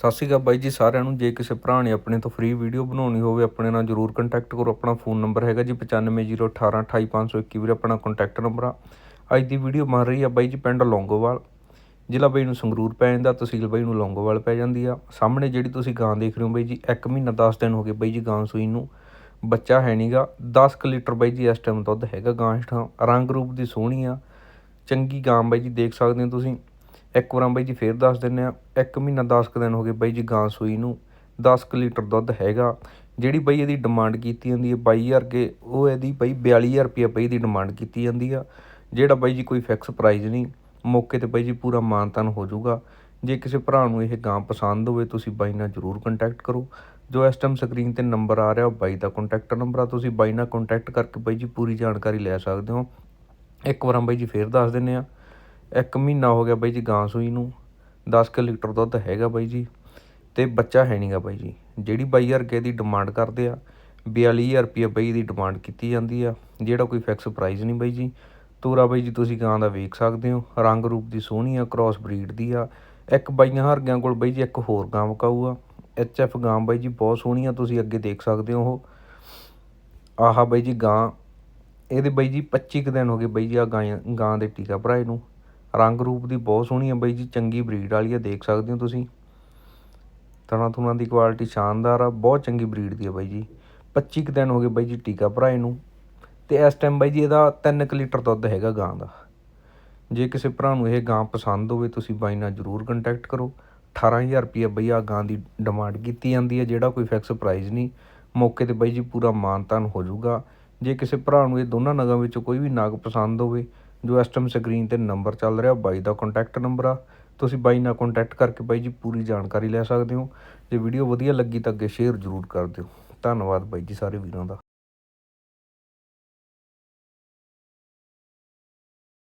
ਸਤਿ ਸ਼੍ਰੀ ਅਕਾਲ ਬਾਈ ਜੀ ਸਾਰਿਆਂ ਨੂੰ। ਜੇ ਕਿਸੇ ਭਰਾ ਨੇ ਆਪਣੇ ਤੋਂ ਫ੍ਰੀ ਵੀਡੀਓ ਬਣਾਉਣੀ ਹੋਵੇ, ਆਪਣੇ ਨਾਲ ਜਰੂਰ ਕੰਟੈਕਟ ਕਰੋ। ਆਪਣਾ ਫੋਨ ਨੰਬਰ ਹੈਗਾ ਜੀ 9501828521 ਵੀਰੇ, ਆਪਣਾ ਕੰਟੈਕਟ ਨੰਬਰ ਆ। ਅੱਜ ਦੀ ਵੀਡੀਓ ਬਣ ਰਹੀ ਆ ਬਾਈ ਜੀ ਪਿੰਡ ਲੌਂਗੋਵਾਲ। ਜ਼ਿਲ੍ਹਾ ਬਾਈ ਨੂੰ ਸੰਗਰੂਰ ਪੈ ਜਾਂਦਾ, ਤਹਿਸੀਲ ਬਾਈ ਨੂੰ ਲੌਂਗੋਵਾਲ ਪੈ ਜਾਂਦੀ ਆ। ਸਾਹਮਣੇ ਜਿਹੜੀ ਤੁਸੀਂ ਗਾਂ ਦੇਖ ਰਹੇ ਹੋ ਬਾਈ ਜੀ 1 ਮਹੀਨਾ 10 ਦਿਨ ਹੋ ਗਏ ਬਾਈ ਜੀ ਗਾਂ ਸੂਈ ਨੂੰ। ਬੱਚਾ ਹੈ ਨਹੀਂਗਾ 10 ਕੁ ਲੀਟਰ ਬਾਈ ਜੀ ਇਸ ਟਾਈਮ ਦੁੱਧ ਹੈਗਾ ਗਾਂ ਹੇਠਾਂ। ਰੰਗ ਰੂਪ ਦੀ ਸੋਹਣੀ ਆ। ਚੰਗੀ ਗਾਂ ਬਾਈ ਜੀ ਦੇਖ ਸਕਦੇ ਹੋ ਤੁਸੀਂ। ਇੱਕ ਵਾਰਾਂ ਬਾਈ ਜੀ ਫੇਰ ਦੱਸ ਦਿੰਦੇ ਹਾਂ, ਇੱਕ ਮਹੀਨਾ 10 ਕੁ ਦਿਨ ਹੋ ਗਏ ਬਾਈ ਜੀ ਗਾਂ ਸੂਈ ਨੂੰ 10 ਕੁ ਲੀਟਰ ਦੁੱਧ ਹੈਗਾ। ਜਿਹੜੀ ਬਾਈ ਇਹਦੀ ਡਿਮਾਂਡ ਕੀਤੀ ਜਾਂਦੀ ਹੈ 22000 ਕੇ, ਉਹ ਇਹਦੀ ਬਾਈ 42000 ਰੁਪਏ ਬਾਈ ਦੀ ਡਿਮਾਂਡ ਕੀਤੀ ਜਾਂਦੀ ਆ। ਜਿਹੜਾ ਬਾਈ ਜੀ ਕੋਈ ਫਿਕਸ ਪ੍ਰਾਈਜ਼ ਨਹੀਂ, ਮੌਕੇ ਤੇ ਬਾਈ ਜੀ ਪੂਰਾ ਮਾਨਤਾਨ ਹੋ ਜਾਊਗਾ। ਜੇ ਕਿਸੇ ਭਰਾ ਨੂੰ ਇਹ ਗਾਂ ਪਸੰਦ ਹੋਵੇ, ਤੁਸੀਂ ਬਾਈ ਨਾਲ ਜਰੂਰ ਕੰਟੈਕਟ ਕਰੋ। ਜੋ ਇਸ ਟਾਈਮ ਸਕਰੀਨ ਤੇ ਨੰਬਰ ਆ ਰਿਹਾ, ਉਹ ਬਾਈ ਦਾ ਕੰਟੈਕਟ ਨੰਬਰ ਆ। ਤੁਸੀਂ ਬਾਈ ਨਾਲ ਕੰਟੈਕਟ ਕਰਕੇ ਬਾਈ ਜੀ ਪੂਰੀ ਜਾਣਕਾਰੀ ਲੈ ਸਕਦੇ ਹੋ। ਇੱਕ ਵਾਰਾਂ ਬਾਈ ਜੀ ਫੇਰ ਦੱਸ ਦਿੰਨੇ ਆ ਇੱਕ ਮਹੀਨਾ ਹੋ ਗਿਆ ਬਾਈ ਜੀ ਗਾਂ ਸੂਈ ਨੂੰ 10 ਕਿ ਲੀਟਰ ਦੁੱਧ ਹੈਗਾ ਬਾਈ ਜੀ ਅਤੇ ਬੱਚਾ ਹੈ ਨਹੀਂ ਗਾ ਬਾਈ ਜੀ। ਜਿਹੜੀ ਬਾਈ ਹਜ਼ਾਰ ਕੇ ਦੀ ਡਿਮਾਂਡ ਕਰਦੇ ਆ, ਬਿਆਲੀ ਹਜ਼ਾਰ ਰੁਪਈਆ ਬਾਈ ਦੀ ਡਿਮਾਂਡ ਕੀਤੀ ਜਾਂਦੀ ਆ, ਜਿਹੜਾ ਕੋਈ ਫਿਕਸ ਪ੍ਰਾਈਸ ਨਹੀਂ ਬਾਈ ਜੀ। ਤੋਰਾ ਬਾਈ ਜੀ ਤੁਸੀਂ ਗਾਂ ਦਾ ਵੇਖ ਸਕਦੇ ਹੋ, ਰੰਗ ਰੂਪ ਦੀ ਸੋਹਣੀ ਆ ਕ੍ਰਾਸ ਬਰੀਡ ਦੀ ਆ। ਇੱਕ ਬਾਈਆਂ ਹਰਗਿਆਂ ਕੋਲ ਬਾਈ ਜੀ ਇੱਕ ਹੋਰ ਗਾਂ ਵਕਾਊ ਆ। ਐਚ ਐਫ ਗਾਂ ਬਾਈ ਜੀ ਬਹੁਤ ਸੋਹਣੀ ਆ, ਤੁਸੀਂ ਅੱਗੇ ਦੇਖ ਸਕਦੇ ਹੋ ਉਹ। ਆਹਾ ਬਾਈ ਜੀ ਗਾਂ, ਇਹਦੇ ਬਾਈ ਜੀ 25 ਕੁ ਦਿਨ ਹੋ ਗਏ ਬਾਈ ਜੀ ਆ ਗਾਂ ਗਾਂ ਦੇ ਟੀਕਾ ਭਰਾਏ ਨੂੰ। ਰੰਗ ਰੂਪ ਦੀ ਬਹੁਤ ਸੋਹਣੀ ਆ ਬਾਈ ਜੀ, ਚੰਗੀ ਬਰੀਡ ਵਾਲੀ ਆ, ਦੇਖ ਸਕਦੇ ਹੋ ਤੁਸੀਂ। ਤਣਾ ਤੁਣਾ ਦੀ ਕੁਆਲਿਟੀ ਸ਼ਾਨਦਾਰ ਆ, ਬਹੁਤ ਚੰਗੀ ਬਰੀਡ ਦੀ ਆ ਬਾਈ ਜੀ। 25 ਕੁ ਦਿਨ ਹੋ ਗਏ ਬਾਈ ਜੀ ਟੀਕਾ ਭਰਾਏ ਨੂੰ। ਤੇ ਇਸ ਟਾਈਮ ਬਾਈ ਜੀ ਇਹਦਾ 3 ਲੀਟਰ ਦੁੱਧ ਹੈਗਾ ਗਾਂ ਦਾ। ਜੇ ਕਿਸੇ ਭਰਾ ਨੂੰ ਇਹ ਗਾਂ ਪਸੰਦ ਹੋਵੇ, ਤੁਸੀਂ ਬਾਈ ਨਾਲ ਜਰੂਰ ਕੰਟੈਕਟ ਕਰੋ। 18000 ਰੁਪਏ ਬਈ ਆ ਗਾਂ ਦੀ ਡਿਮਾਂਡ ਕੀਤੀ ਜਾਂਦੀ ਹੈ ਜਿਹੜਾ ਕੋਈ ਫਿਕਸ ਪ੍ਰਾਈਸ ਨਹੀਂ। ਮੌਕੇ ਤੇ ਬਾਈ ਜੀ ਪੂਰਾ ਮਾਨਤਾਨ ਹੋ ਜਾਊਗਾ। ਜੇ ਕਿਸੇ ਭਰਾ ਨੂੰ ਇਹ ਦੋਨਾਂ ਨਗਾਂ ਵਿੱਚੋਂ ਕੋਈ ਵੀ ਨਾਗ ਪਸੰਦ ਹੋਵੇ ਜੋ ਇਸ ਟਾਈਮ ਸਕਰੀਨ ਤੇ ਨੰਬਰ ਚੱਲ ਰਿਹਾ, ਬਾਈ ਦਾ ਕੰਟੈਕਟ ਨੰਬਰ ਆ। ਤੁਸੀਂ ਬਾਈ ਨਾਲ ਕੰਟੈਕਟ ਕਰਕੇ ਬਾਈ ਜੀ ਪੂਰੀ ਜਾਣਕਾਰੀ ਲੈ ਸਕਦੇ ਹੋ। ਜੇ ਵੀਡੀਓ ਵਧੀਆ ਲੱਗੀ ਤਾਂ ਅੱਗੇ ਸ਼ੇਅਰ ਜ਼ਰੂਰ ਕਰ ਦਿਓ। ਧੰਨਵਾਦ ਬਾਈ ਜੀ ਸਾਰੇ ਵੀਰਾਂ ਦਾ।